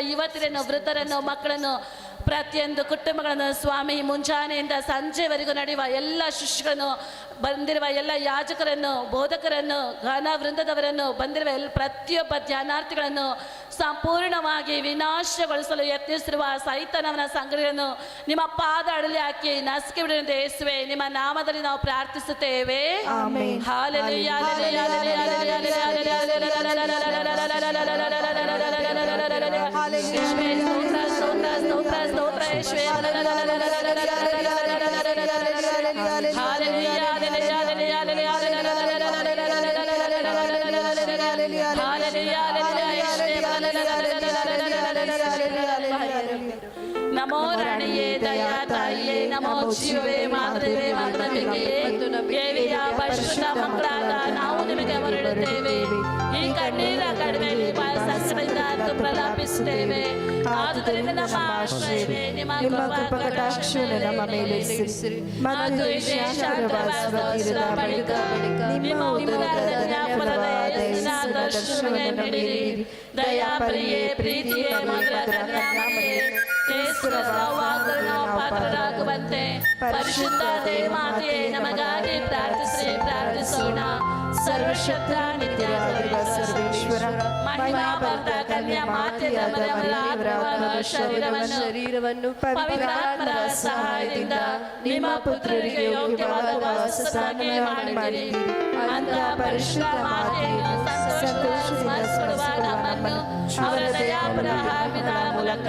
ಯುವತಿಯರನ್ನು ವೃದ್ಧರನ್ನು ಮಕ್ಕಳನ್ನು ಪ್ರತಿಯೊಂದು ಕುಟುಂಬಗಳನ್ನು ಸ್ವಾಮಿ ಮುಂಜಾನೆಯಿಂದ ಸಂಜೆವರೆಗೂ ನಡೆಯುವ ಎಲ್ಲ ಶಿಷ್ಯಗಳನ್ನು ಬಂದಿರುವ ಎಲ್ಲ ಯಾಜಕರನ್ನು ಬೋಧಕರನ್ನು ಘನ ವೃಂದದವರನ್ನು ಬಂದಿರುವ ಎಲ್ಲ ಪ್ರತಿಯೊಬ್ಬ ಧ್ಯಾನಾರ್ಥಿಗಳನ್ನು ಸಂಪೂರ್ಣವಾಗಿ ವಿನಾಶಗೊಳಿಸಲು ಯತ್ನಿಸಿರುವ ಸೈತನವನ ಸಂಗ್ರಹವನ್ನು ನಿಮ್ಮ ಪಾದ ಅಡಲಿ ಹಾಕಿ ನಸಿಕೆ ಬಿಡುವಂತೆ ಯೇಸುವೆ ನಿಮ್ಮ ನಾಮದಲ್ಲಿ ನಾವು ಪ್ರಾರ್ಥಿಸುತ್ತೇವೆ amen. Hallelujah. Matei na mashiri, yulma kupakadakshune na mamelesi. Matei shantara vasvatira na malika, nima udara dana pravade, sinadakshune na miri, daya priye priti, amitra dana miri. ಸೌಹಾರ್ದವನ್ನು ಪಾತ್ರರಾಗುವಂತೆ ಪರಿಶುದ್ಧ ದೇವಮಾತೆಯೇ ನಮಗಾಗಿ ಪ್ರಾರ್ಥಿಸಿ ಪ್ರಾರ್ಥಿಸೋಣ. ಸರ್ವಶಕ್ತ ನಿತ್ಯ ಸರ್ವೇಶ್ವರ. ಮಹಿಮಾಭರ್ತ ಕನ್ಯಾ ಮಾತೆ ಶರೀರವನ್ನು ಶರೀರವನ್ನು ಪವಿತ್ರಾತ್ಮರ ಸಹಾಯದಿಂದ ನಿಮ್ಮ ಪುತ್ರರಿಗೆ ಯೋಗ್ಯವಾದ ವಾಸಸ್ಥಾನವೇ ಮಾಡಿದಿರಿ ಅಂತ ಪರಿಶುದ್ಧ ಮಾತೆ ಸಂತೋಷ ಸ್ಮರಿಸುವ ನಮ್ಮನ್ನು ಅವರ ದಯಾಪರ ವಿಧಾನ ಮೂಲಕ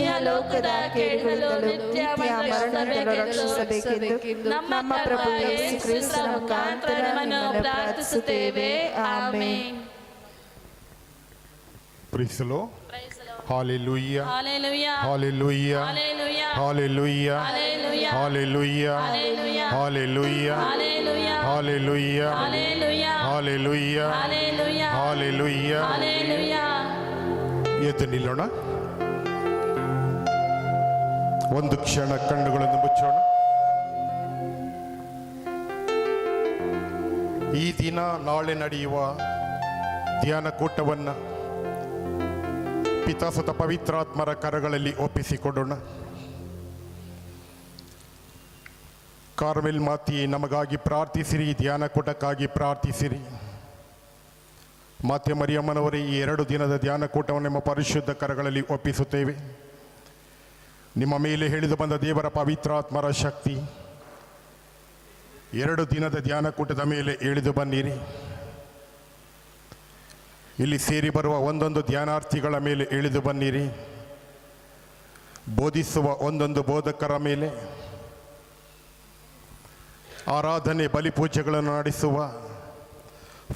ಈ ಲೋಕದ ಕೇಡುಗಳು ನಿತ್ಯ ಮರಣಗಳನ್ನು ರಕ್ಷಿಸಬೇಕೆಂದು ನಮ್ಮ ಪ್ರಭು ಯೇಸು ಕ್ರಿಸ್ತನ ಮುಖಾಂತರ ನಮ್ಮನ್ನು ಪ್ರಾರ್ಥಿಸುತ್ತೇವೆ amen Praise the Lord. Hallelujah. Hallelujah. Hallelujah. Hallelujah. Hallelujah. Hallelujah. Hallelujah. Hallelujah. Hallelujah. Hallelujah. Hallelujah. Hallelujah. Hallelujah. Hallelujah. Hallelujah. Hallelujah. ಎದ್ದು ನಿಲ್ಲೋಣ ಒಂದು ಕ್ಷಣ ಕಣ್ಣುಗಳನ್ನು ಮುಚ್ಚೋಣ. ಈ ದಿನ ನಾಳೆ ನಡೆಯುವ ಧ್ಯಾನ ಕೂಟವನ್ನು ಪಿತಾಸುತ ಪವಿತ್ರಾತ್ಮರ ಕರಗಳಲ್ಲಿ ಒಪ್ಪಿಸಿಕೊಡೋಣ. ಕಾರ್ಮೆಲ್ ಮಾತಿ, ನಮಗಾಗಿ ಪ್ರಾರ್ಥಿಸಿರಿ ಧ್ಯಾನ ಕೂಟಕ್ಕಾಗಿ ಪ್ರಾರ್ಥಿಸಿರಿ. ಮಾತೆ ಮರಿಯಮ್ಮನವರೇ, ಈ ಎರಡು ದಿನದ ಧ್ಯಾನ ಕೂಟವನ್ನು ನಿಮ್ಮ ಪರಿಶುದ್ಧ ಕರಗಳಲ್ಲಿ ಒಪ್ಪಿಸುತ್ತೇವೆ. ನಿಮ್ಮ ಮೇಲೆ ಹೇಳಿದು ಬಂದ ದೇವರ ಪವಿತ್ರಾತ್ಮರ ಶಕ್ತಿ. ಎರಡು ದಿನದ ಧ್ಯಾನಕೂಟದ ಮೇಲೆ ಇಳಿದು ಬನ್ನಿರಿ. ಇಲ್ಲಿ ಸೇರಿ ಬರುವ ಒಂದೊಂದು ಧ್ಯಾನಾರ್ಥಿಗಳ ಮೇಲೆ ಇಳಿದು ಬನ್ನಿರಿ. ಬೋಧಿಸುವ ಒಂದೊಂದು ಬೋಧಕರ ಮೇಲೆ. ಆರಾಧನೆ ಬಲಿಪೂಜೆಗಳನ್ನು ನಡೆಸುವ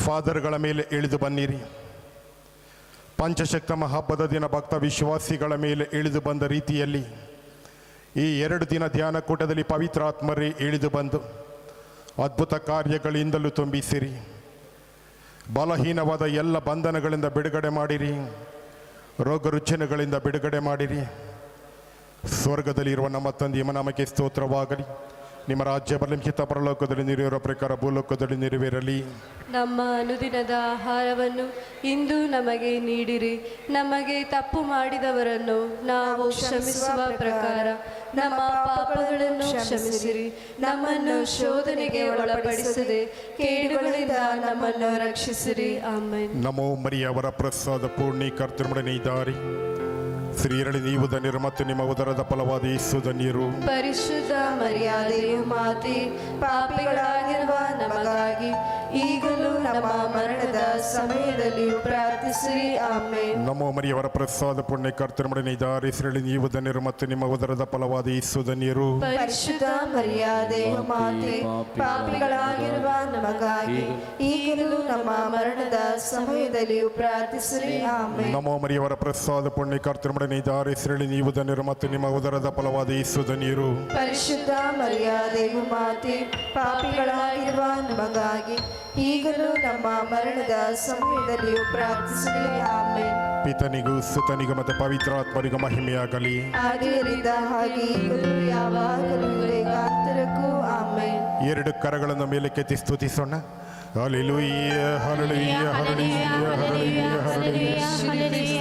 ಫಾದರ್ಗಳ ಮೇಲೆ ಇಳಿದು ಬನ್ನಿರಿ. ಪಂಚಶಕ್ತಮ ಹಬ್ಬದ ದಿನ ಭಕ್ತ ವಿಶ್ವಾಸಿಗಳ ಮೇಲೆ ಇಳಿದು ಬಂದ ರೀತಿಯಲ್ಲಿ ಈ ಎರಡು ದಿನ ಧ್ಯಾನಕೂಟದಲ್ಲಿ ಪವಿತ್ರಾತ್ಮರೇ ಇಳಿದು ಬಂದು ಅದ್ಭುತ ಕಾರ್ಯಗಳಿಂದಲೂ ತುಂಬಿಸಿರಿ. ಬಲಹೀನವಾದ ಎಲ್ಲ ಬಂಧನಗಳಿಂದ ಬಿಡುಗಡೆ ಮಾಡಿರಿ. ರೋಗ ರುಚಿನಗಳಿಂದ ಬಿಡುಗಡೆ ಮಾಡಿರಿ. ಸ್ವರ್ಗದಲ್ಲಿರುವ ನಮ್ಮ ತಂದೆ ನಮಗೆ ಸ್ತೋತ್ರವಾಗಲಿ. ನಿಮ್ಮ ರಾಜ್ಯ ಬರಲಿಂಚಿತ ಪರಲೋಕದಲ್ಲಿ ನೆರವೇರೋ ಪ್ರಕಾರ ಭೂಲೋಕದಲ್ಲಿ ನೆರವೇರಲಿ. ನಮ್ಮ ಅನುದಿನದ ಆಹಾರವನ್ನು ಇಂದು ನಮಗೆ ನೀಡಿರಿ. ನಮಗೆ ತಪ್ಪು ಮಾಡಿದವರನ್ನು ನಾವು ಕ್ಷಮಿಸುವ ಪ್ರಕಾರ ನಮ್ಮ ಪಾಪಗಳನ್ನು ಕ್ಷಮಿಸಿರಿ. ನಮ್ಮನ್ನು ಶೋಧನೆಗೆ ಒಳಪಡಿಸದೆ ಕೇಡುಗಳಿಂದ ನಮ್ಮನ್ನು ರಕ್ಷಿಸಿರಿ. ಆಮೇಲೆ ನಮೋ ಮರಿಯವರ ಪ್ರಸಾದ ಪೂರ್ಣಿ ಕರ್ತೃಮಡನೆ ದಾರಿ ಶ್ರೀರಳಿ ನೀವು ಧನ್ಯರು ಮತ್ತು ನಿಮ್ಮ ಉದರದ ಫಲವಾದ ಯೇಸು ಧನ್ಯರು. ಪರಿಶುದ್ಧ ಮರ್ಯಾದೆಯು ಮಾತೆ ಪಾಪಿಗಳಾಗಿರುವ ನಮಗಾಗಿ ಈಗಲೂ ನಮ್ಮ ಮರಣದ ಸಮಯದಲ್ಲಿ ಪ್ರಾರ್ಥಿಸಿ ಆಮೇಲೆ ನಮೋ ಮರಿಯವರ ಪ್ರಸಾದ ಪುಣ್ಯ ಕರ್ತೃಮಡನೆ ದಾರಿ ಶ್ರೀರಳಿ ನೀವು ಧನ್ಯರು ಮತ್ತು ನಿಮ್ಮ ಉದರದ ಫಲವಾದ ಯೇಸು ಧನ್ಯರು. ಪರಿಶುದ್ಧ ಮರ್ಯಾದೆಯು ಮಾತೆ ಪಾಪಿಗಳಾಗಿರುವ ನಮಗಾಗಿ ಈಗಲೂ ನಮ್ಮ ಮರಣದ ಸಮಯದಲ್ಲಿ ಪ್ರಾರ್ಥಿಸಿ ಆಮೇಲೆ ನಮೋ ಮರಿಯವರ ಪ್ರಸಾದ ಪುಣ್ಯ ಕರ್ತೃಮಡನೆ ದಾರಿ ಸರಳಿ ನೀವು ಧನ್ಯರು ಮತ್ತು ನಿಮ್ಮ ಉದರದ ಫಲವಾದ ಯೇಸು ಧನ್ಯರು. ಪರಿಶುದ್ಧ ಮರ್ಯಾದೆಗೂ ಮಾತೆ ಪಾಪಿಗಳಾಗಿರುವ ನಮಗಾಗಿ ಈಗಲೂ ನಮ್ಮ ಮರಣದ ಸಮಯದಲ್ಲಿಯೂ ಪ್ರಾರ್ಥಿಸಲಿ ಆಮೆ ಪಿತನಿಗೂ ಸುತನಿಗೂ ಮತ್ತು ಪವಿತ್ರಾತ್ಮರಿಗೂ ಮಹಿಮೆಯಾಗಲಿ. ಆದಿಯರಿಂದ ಹಾಗೆ ಈಗಲೂ ಯಾವಾಗಲೂ ಯುಗಾಂತರಕ್ಕೂ ಆಮೆ ಎರಡು ಕರಗಳನ್ನು ಮೇಲಕ್ಕೆತ್ತಿ ಸ್ತುತಿಸೋಣ. ಹಲಿಲುಯ್ಯ ಹರಳುಯ್ಯ ಹರಳುಯ್ಯ ಹರಳುಯ್ಯ ಹರಳುಯ್ಯ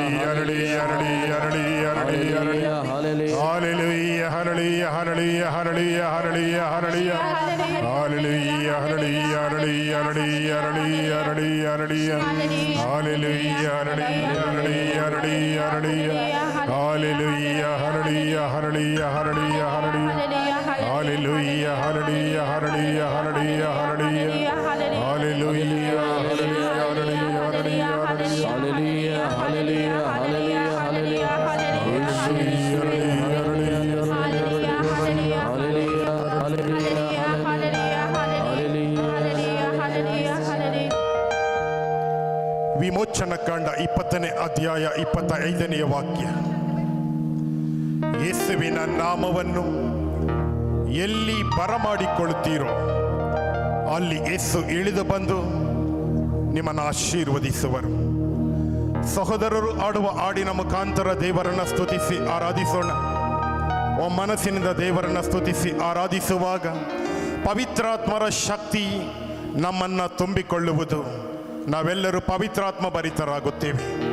ഹരളിയ ഹരളിയ ഹരളിയ ഹരളിയ ಇಪ್ಪತ್ತನೇ ಅಧ್ಯಾಯ ಇಪ್ಪತ್ತ ಐದನೆಯ ವಾಕ್ಯ. ಯೇಸುವಿನ ನಾಮವನ್ನು ಎಲ್ಲಿ ಬರಮಾಡಿಕೊಳ್ಳುತ್ತೀರೋ, ಅಲ್ಲಿ ಯೇಸು ಇಳಿದು ಬಂದು ನಿಮ್ಮನ್ನು ಆಶೀರ್ವದಿಸುವರು. ಸಹೋದರರು ಆಡುವ ಆಡಿನ ಮುಖಾಂತರ ದೇವರನ್ನ ಸ್ತುತಿಸಿ ಆರಾಧಿಸೋಣ. ಓ ಮನಸ್ಸಿನಿಂದ ದೇವರನ್ನ ಸ್ತುತಿಸಿ ಆರಾಧಿಸುವಾಗ ಪವಿತ್ರಾತ್ಮರ ಶಕ್ತಿ ನಮ್ಮನ್ನ ತುಂಬಿಕೊಳ್ಳುವುದು. ನಾವೆಲ್ಲರೂ ಪವಿತ್ರಾತ್ಮ ಭರಿತರಾಗುತ್ತೇವೆ.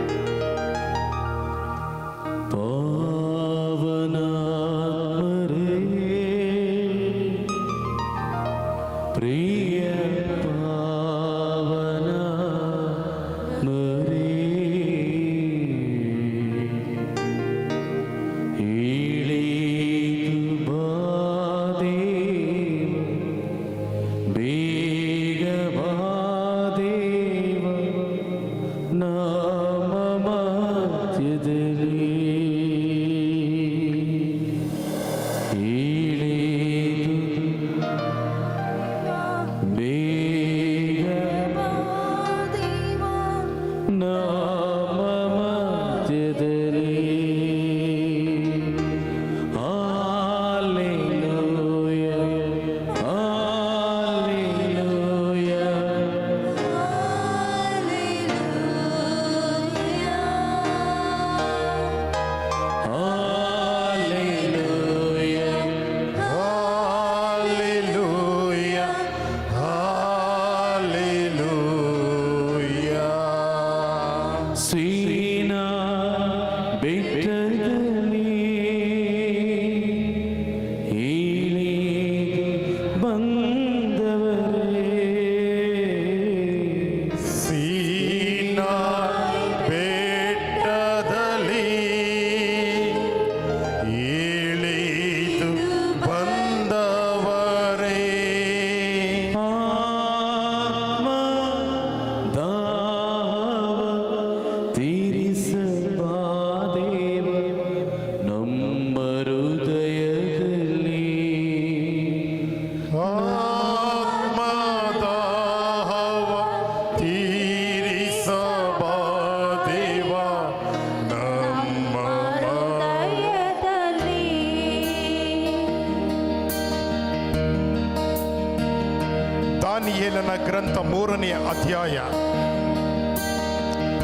ಅಧ್ಯಾಯ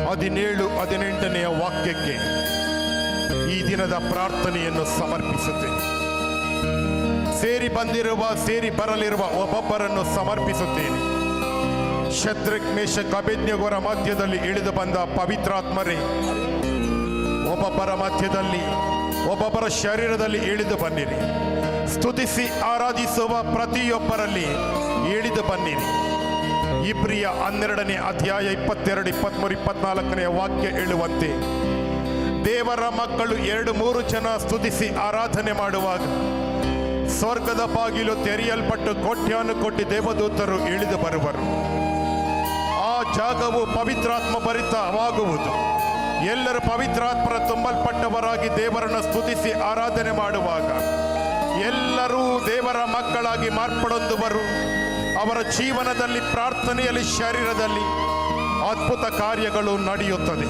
ಹದಿನೇಳು, ಹದಿನೆಂಟನೆಯ ವಾಕ್ಯಕ್ಕೆ ಈ ದಿನದ ಪ್ರಾರ್ಥನೆಯನ್ನು ಸಮರ್ಪಿಸುತ್ತೇನೆ. ಸೇರಿ ಬಂದಿರುವ, ಸೇರಿ ಬರಲಿರುವ ಒಬ್ಬೊಬ್ಬರನ್ನು ಸಮರ್ಪಿಸುತ್ತೇನೆ. ಶತ್ರುಕ್ ಮೇಷಕ್ ಅಭಿಜ್ಞಗೋರ ಮಧ್ಯದಲ್ಲಿ ಇಳಿದು ಬಂದ ಪವಿತ್ರಾತ್ಮರೇ, ಒಬ್ಬೊಬ್ಬರ ಮಧ್ಯದಲ್ಲಿ, ಒಬ್ಬೊಬ್ಬರ ಶರೀರದಲ್ಲಿ ಇಳಿದು ಬನ್ನಿರಿ. ಸ್ತುತಿಸಿ, ಆರಾಧಿಸುವ ಪ್ರತಿಯೊಬ್ಬರಲ್ಲಿ ಇಳಿದು ಬನ್ನಿರಿ. ಇಬ್ರಿಯ ಹನ್ನೆರಡನೇ ಅಧ್ಯಾಯ ಇಪ್ಪತ್ತೆರಡು ಇಪ್ಪತ್ತ್ಮೂರು ಇಪ್ಪತ್ನಾಲ್ಕನೇ ವಾಕ್ಯ ಹೇಳುವಂತೆ, ದೇವರ ಮಕ್ಕಳು ಎರಡು ಮೂರು ಜನ ಸ್ತುತಿಸಿ ಆರಾಧನೆ ಮಾಡುವಾಗ, ಸ್ವರ್ಗದ ಬಾಗಿಲು ತೆರೆಯಲ್ಪಟ್ಟು ಕೋಟ್ಯಾನುಕೋಟಿ ದೇವದೂತರು ಇಳಿದು ಬರುವರು. ಆ ಜಾಗವು ಪವಿತ್ರಾತ್ಮ ಭರಿತವಾಗುವುದು. ಎಲ್ಲರೂ ಪವಿತ್ರಾತ್ಮರ ತುಂಬಲ್ಪಟ್ಟವರಾಗಿ ದೇವರನ್ನು ಸ್ತುತಿಸಿ ಆರಾಧನೆ ಮಾಡುವಾಗ, ಎಲ್ಲರೂ ದೇವರ ಮಕ್ಕಳಾಗಿ ಮಾರ್ಪಡೊಂದುವರು. ಅವರ ಜೀವನದಲ್ಲಿ ಪ್ರಾರ್ಥನೆಯಲ್ಲಿ ಶರೀರದಲ್ಲಿ ಅದ್ಭುತ ಕಾರ್ಯಗಳು ನಡೆಯುತ್ತದೆ.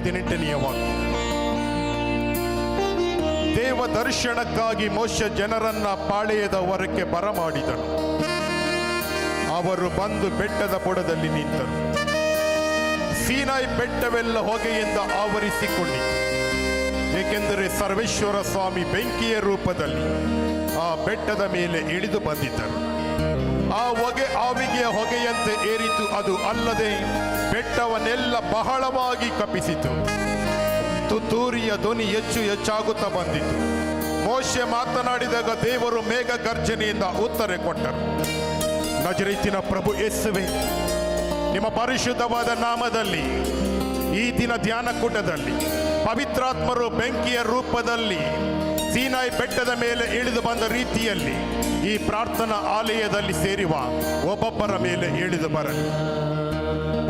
ಹದಿನೆಂಟನೆಯ ವಾಕ್ಯ ದೇವ ದರ್ಶನಕ್ಕಾಗಿ ಮೋಶ ಜನರನ್ನ ಪಾಳೆಯದ ಹೊರಕ್ಕೆ ಬರಮಾಡಿದನು. ಅವರು ಬಂದು ಬೆಟ್ಟದ ಬುಡದಲ್ಲಿ ನಿಂತರು. ಸೀನಾಯಿ ಬೆಟ್ಟವೆಲ್ಲ ಹೊಗೆಯಿಂದ ಆವರಿಸಿಕೊಂಡಿತು ಏಕೆಂದರೆ ಸರ್ವೇಶ್ವರ ಸ್ವಾಮಿ ಬೆಂಕಿಯ ರೂಪದಲ್ಲಿ ಆ ಬೆಟ್ಟದ ಮೇಲೆ ಇಳಿದು ಬಂದಿದ್ದರು. ಆ ಹೊಗೆ ಆವಿಗೆಯ ಹೊಗೆಯಂತೆ ಏರಿತು. ಅದು ಅಲ್ಲದೆ ಬೆಟ್ಟವನ್ನೆಲ್ಲ ಬಹಳವಾಗಿ ಕಪಿಸಿತು. ತುತ್ತೂರಿಯ ಧ್ವನಿ ಹೆಚ್ಚು ಹೆಚ್ಚಾಗುತ್ತಾ ಬಂದಿತು. ಮೋಶೆ ಮಾತನಾಡಿದಾಗ ದೇವರು ಮೇಘ ಗರ್ಜನೆಯಿಂದ ಉತ್ತರ ಕೊಟ್ಟರು. ನಜರೀತಿನ ಪ್ರಭು ಯೇಸುವೆ, ನಿಮ್ಮ ಪರಿಶುದ್ಧವಾದ ನಾಮದಲ್ಲಿ, ಈ ದಿನ ಧ್ಯಾನಕೂಟದಲ್ಲಿ, ಪವಿತ್ರಾತ್ಮರು ಬೆಂಕಿಯ ರೂಪದಲ್ಲಿ, ಸೀನಾಯಿ ಬೆಟ್ಟದ ಮೇಲೆ ಇಳಿದು ಬಂದ ರೀತಿಯಲ್ಲಿ ಈ ಪ್ರಾರ್ಥನಾ ಆಲಯದಲ್ಲಿ ಸೇರುವ, ಒಬ್ಬೊಬ್ಬರ ಮೇಲೆ ಇಳಿದು ಬರಲಿ.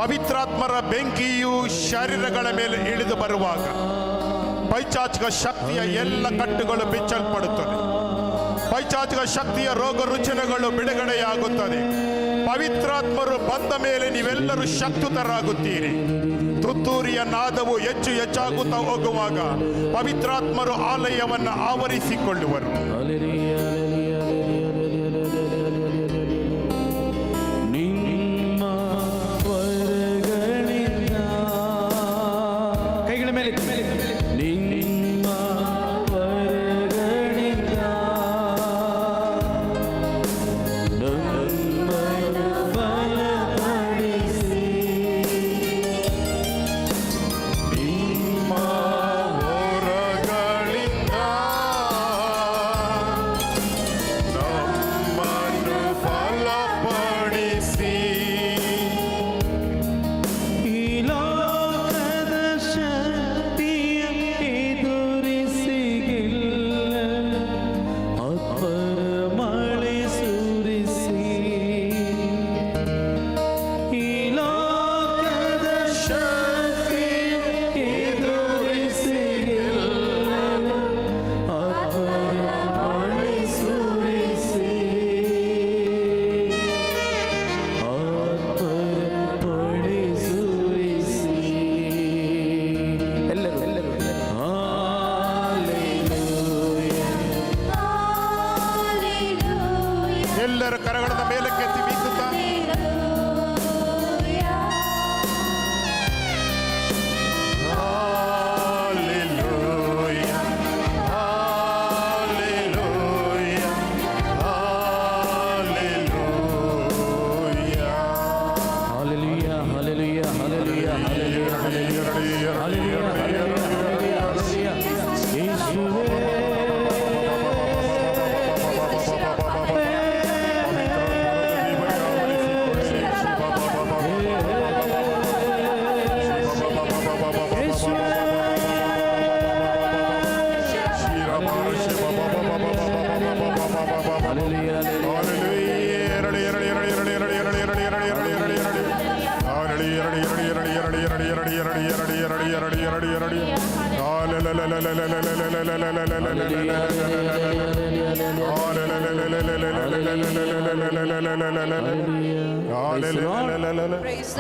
ಪವಿತ್ರಾತ್ಮರ ಬೆಂಕಿಯು ಶರೀರಗಳ ಮೇಲೆ ಇಳಿದು ಬರುವಾಗ ಪೈಚಾಚಿಕ ಶಕ್ತಿಯ ಎಲ್ಲ ಕಟ್ಟುಗಳು ಬಿಚ್ಚಲ್ಪಡುತ್ತದೆ ಪೈಚಾಚಿಕ ಶಕ್ತಿಯ ರೋಗ ರುಚಿನಗಳು ಬಿಡುಗಡೆಯಾಗುತ್ತದೆ ಪವಿತ್ರಾತ್ಮರು ಬಂದ ಮೇಲೆ ನೀವೆಲ್ಲರೂ ಶಕ್ತರಾಗುತ್ತೀರಿ ತುತ್ತೂರಿಯ ನಾದವು ಹೆಚ್ಚು ಹೆಚ್ಚಾಗುತ್ತಾ ಹೋಗುವಾಗ ಪವಿತ್ರಾತ್ಮರು ಆಲಯವನ್ನು ಆವರಿಸಿಕೊಳ್ಳುವರು.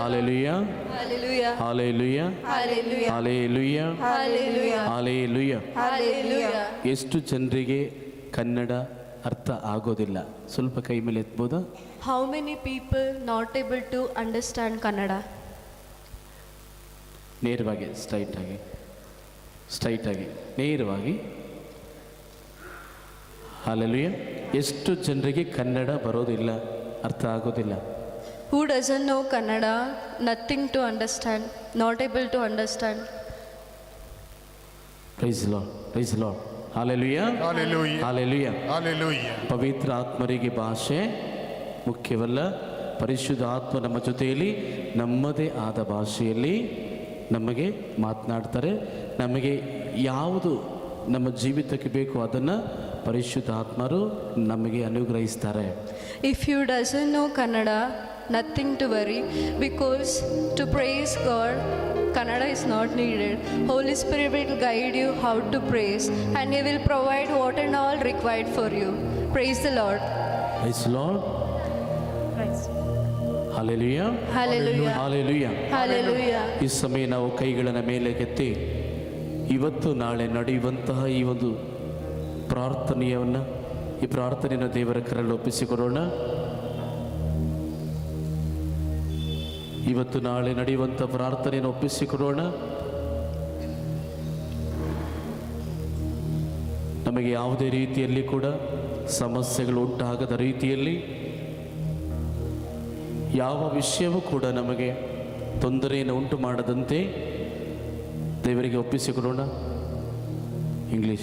Hallelujah, Hallelujah. hallelujah, Hallelujah. hallelujah, Hallelujah. hallelujah. Hallelujah. ಎಷ್ಟು ಜನರಿಗೆ ಕನ್ನಡ ಅರ್ಥ ಆಗೋದಿಲ್ಲ ಸ್ವಲ್ಪ ಕೈ ಮೇಲೆ ಎತ್ಬೋದಾ How many people not able to understand Kannada? ನೇರವಾಗಿ ಸ್ಟ್ರೈಟ್ ಆಗಿ ಸ್ಟ್ರೈಟ್ ಆಗಿ ನೇರವಾಗಿ ಹಾಲೆಲುಯ್ಯ ಎಷ್ಟು ಜನರಿಗೆ ಕನ್ನಡ ಬರೋದಿಲ್ಲ ಅರ್ಥ ಆಗೋದಿಲ್ಲ Who doesn't know Kannada nothing to understand not able to understand praise Lord praise law hallelujah Hallelujah. Hallelujah Hallelujah. ಪವಿತ್ರ ಆತ್ಮರಿಗೆ ಭಾಷೆ ಮುಖ್ಯವಲ್ಲ ಪರಿಶುದ್ಧ ಆತ್ಮ ನಮ್ಮ ಜೊತೆಯಲ್ಲಿ ನಮ್ಮದೇ ಆದ ಭಾಷೆಯಲ್ಲಿ ನಮಗೆ ಮಾತನಾಡ್ತಾರೆ ನಮಗೆ ಯಾವುದು ನಮ್ಮ ಜೀವಿತಕ್ಕೆ ಬೇಕು ಅದನ್ನು ಪರಿಶುದ್ಧ ಆತ್ಮರು ನಮಗೆ ಅನುಗ್ರಹಿಸ್ತಾರೆ if you doesn't know Kannada, nothing to worry because to praise God, Kannada is not needed. Holy Spirit will guide you how to praise and He will provide what and all required for you. Praise the Lord. Price lord hallelujah Hallelujah. Hallelujah Hallelujah. ಈ ಸಮಯ ನಾವು ಕೈಗಳನ್ನು ಮೇಲೆ ಕೆತ್ತಿ ಇವತ್ತು ನಾಳೆ ನಡೆಯುವಂತಹ ಈ ಒಂದು ಪ್ರಾರ್ಥನೆಯನ್ನು ಈ ಪ್ರಾರ್ಥನೆಯನ್ನು ದೇವರ ಕರಲ್ಲಿ ಒಪ್ಪಿಸಿಕೊಡೋಣ ಇವತ್ತು ನಾಳೆ ನಡೆಯುವಂಥ ಪ್ರಾರ್ಥನೆಯನ್ನು ಒಪ್ಪಿಸಿಕೊಡೋಣ. ನಮಗೆ ಯಾವುದೇ ರೀತಿಯಲ್ಲಿ ಕೂಡ ಸಮಸ್ಯೆಗಳು ಉಂಟಾಗದ ರೀತಿಯಲ್ಲಿ ಯಾವ ವಿಷಯವೂ ಕೂಡ ನಮಗೆ ತೊಂದರೆಯನ್ನು ಉಂಟು ಮಾಡದಂತೆ ದೇವರಿಗೆ ಒಪ್ಪಿಸಿಕೊಡೋಣ. Will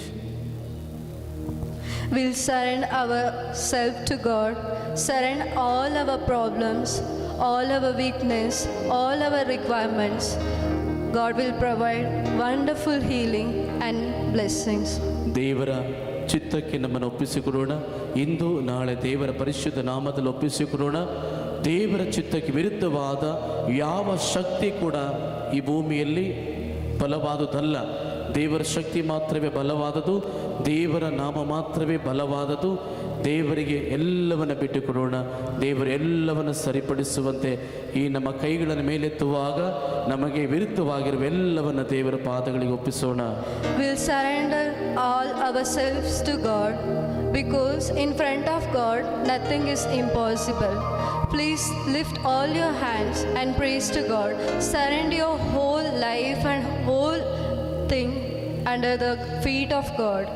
We'll our self to God surrender all our problems, all our weakness, all our requirements God will provide wonderful healing and blessings. ದೇವರ ಚಿತ್ತಕ್ಕೆ ನಮ್ಮನ್ನು ಒಪ್ಪಿಸಿಕೊಡೋಣ. ಇಂದು ನಾಳೆ ದೇವರ ಪರಿಶುದ್ಧ ನಾಮದಲ್ಲಿ ಒಪ್ಪಿಸಿಕೊಡೋಣ. ದೇವರ ಚಿತ್ತಕ್ಕೆ ವಿರುದ್ಧವಾದ ಯಾವ ಶಕ್ತಿ ಕೂಡ ಈ ಭೂಮಿಯಲ್ಲಿ ಬಲವಾದುದಲ್ಲ ದೇವರ ಶಕ್ತಿ ಮಾತ್ರವೇ ಬಲವಾದದು ದೇವರ ನಾಮ ಮಾತ್ರವೇ ಬಲವಾದದು ದೇವರಿಗೆ ಎಲ್ಲವನ್ನು ಬಿಟ್ಟುಕೊಡೋಣ. ದೇವರು ಎಲ್ಲವನ್ನು ಸರಿಪಡಿಸುವಂತೆ ಈ ನಮ್ಮ ಕೈಗಳನ್ನು ಮೇಲೆತ್ತುವಾಗ ನಮಗೆ ವಿರುದ್ಧವಾಗಿರುವ ಎಲ್ಲವನ್ನು ದೇವರ ಪಾದಗಳಿಗೆ ಒಪ್ಪಿಸೋಣ. Will surrender all our selves to God because in front of God nothing is impossible please lift all your hands and praise to God surrender your whole life and whole thing under the feet of God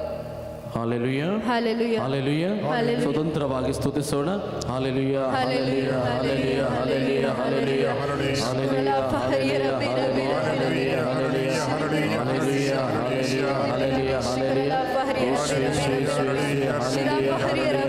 hallelujah Hallelujah. Hallelujah Hallelujah. ಸ್ವತಂತ್ರವಾಗಿ ಸ್ತುತಿಸೋಣ hallelujah hallelujah Hallelujah. Hallelujah hallelujah hallelujah hallelujah hallelujah hallelujah hallelujah hallelujah hallelujah hallelujah hallelujah ಯೇಸು ಯೇಸು ಯೇಸು ಯೇಸು hallelujah hallelujah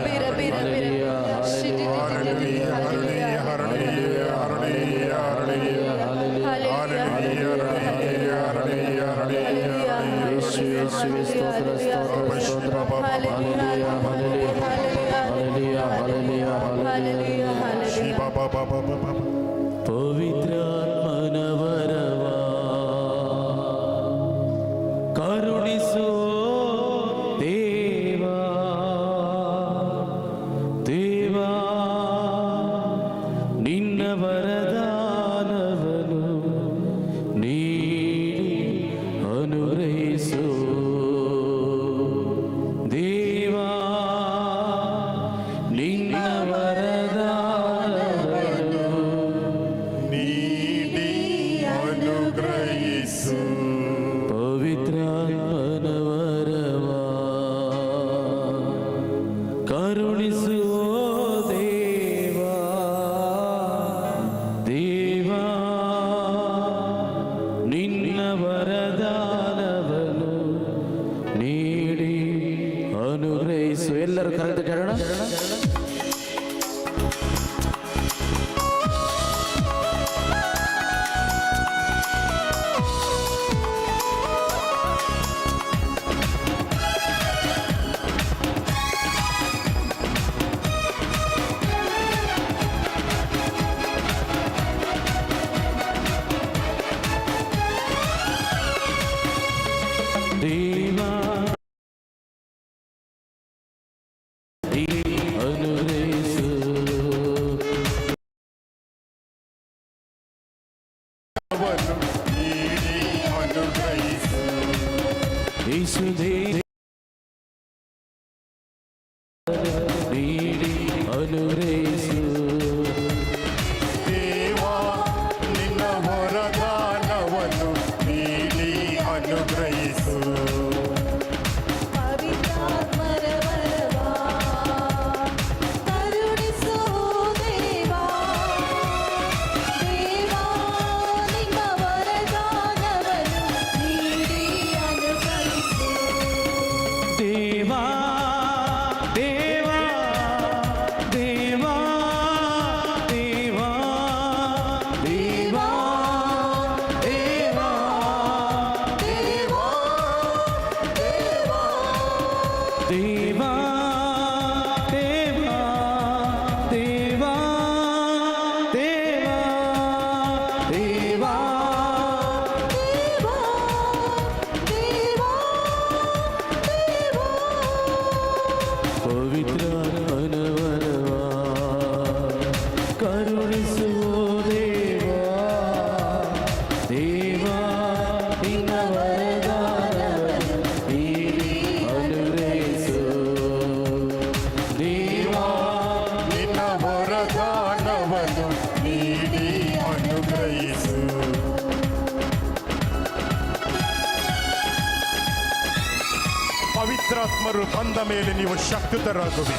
ಪವಿತ್ರಾತ್ಮರು ಬಂದ ಮೇಲೆ ನೀವು ಶಕ್ತಿತರಾಗುವಿ.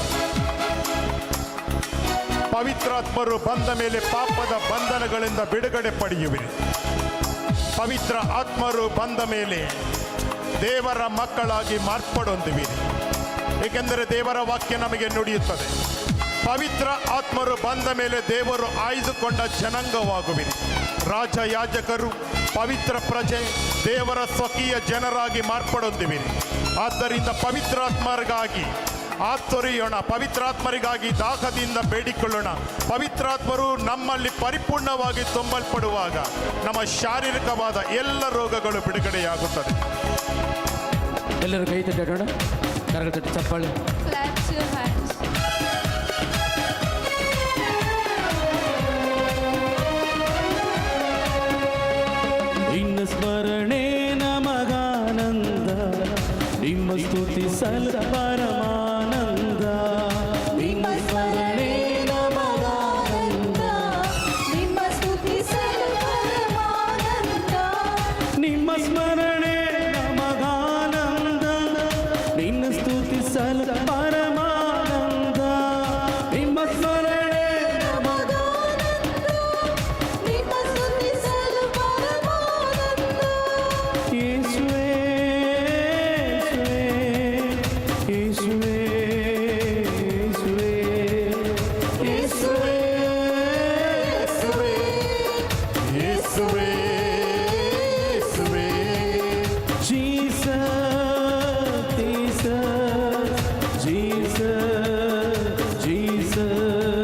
ಪವಿತ್ರಾತ್ಮರು ಬಂದ ಮೇಲೆ ಪಾಪದ ಬಂಧನಗಳಿಂದ ಬಿಡುಗಡೆ ಪಡೆಯುವಿರಿ. ಪವಿತ್ರ ಆತ್ಮರು ಬಂದ ಮೇಲೆ ದೇವರ ಮಕ್ಕಳಾಗಿ ಮಾರ್ಪಡೊಂದುವಿರಿ. ಏಕೆಂದರೆ ದೇವರ ವಾಕ್ಯ ನಮಗೆ ನುಡಿಯುತ್ತದೆ. ಪವಿತ್ರ ಆತ್ಮರು ಬಂದ ಮೇಲೆ ದೇವರು ಆಯ್ದುಕೊಂಡ ಜನಾಂಗವಾಗುವಿರಿ. ರಾಜ ಯಾಜಕರು ಪವಿತ್ರ ಪ್ರಜೆ ದೇವರ ಸ್ವಕೀಯ ಜನರಾಗಿ ಮಾರ್ಪಡೊಂದುವಿರಿ. ಆದ್ದರಿಂದ ಪವಿತ್ರಾತ್ಮರಿಗಾಗಿ ಆತ್ತೊರೆಯೋಣ ಪವಿತ್ರಾತ್ಮರಿಗಾಗಿ ದಾಹದಿಂದ ಬೇಡಿಕೊಳ್ಳೋಣ. ಪವಿತ್ರಾತ್ಮರು ನಮ್ಮಲ್ಲಿ ಪರಿಪೂರ್ಣವಾಗಿ ತುಂಬಲ್ಪಡುವಾಗ ನಮ್ಮ ಶಾರೀರಿಕವಾದ ಎಲ್ಲ ರೋಗಗಳು ಬಿಡುಗಡೆಯಾಗುತ್ತದೆ ಎಲ್ಲರೂ ಕೈ ತಟ್ಟೋಣ ಚಪ್ಪಾಳೆ. ಸ್ಮರ స్తుతి సల్వరం Oh.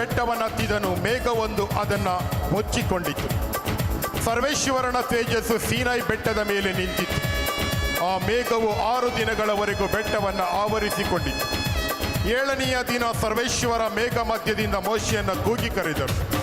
ಬೆಟ್ಟವನ್ನತ್ತಿದನು. ಮೇಘವೊಂದು ಅದನ್ನು ಮುಚ್ಚಿಕೊಂಡಿತು. ಸರ್ವೇಶ್ವರನ ತೇಜಸ್ಸು ಸೀನಾಯಿ ಬೆಟ್ಟದ ಮೇಲೆ ನಿಂತಿತ್ತು. ಆ ಮೇಘವು ಆರು ದಿನಗಳವರೆಗೂ ಬೆಟ್ಟವನ್ನು ಆವರಿಸಿಕೊಂಡಿತು ಏಳನೆಯ ದಿನ ಸರ್ವೇಶ್ವರ ಮೇಘ ಮಧ್ಯದಿಂದ ಮೋಶಿಯನ್ನು ಕೂಗಿ ಕರೆದರು.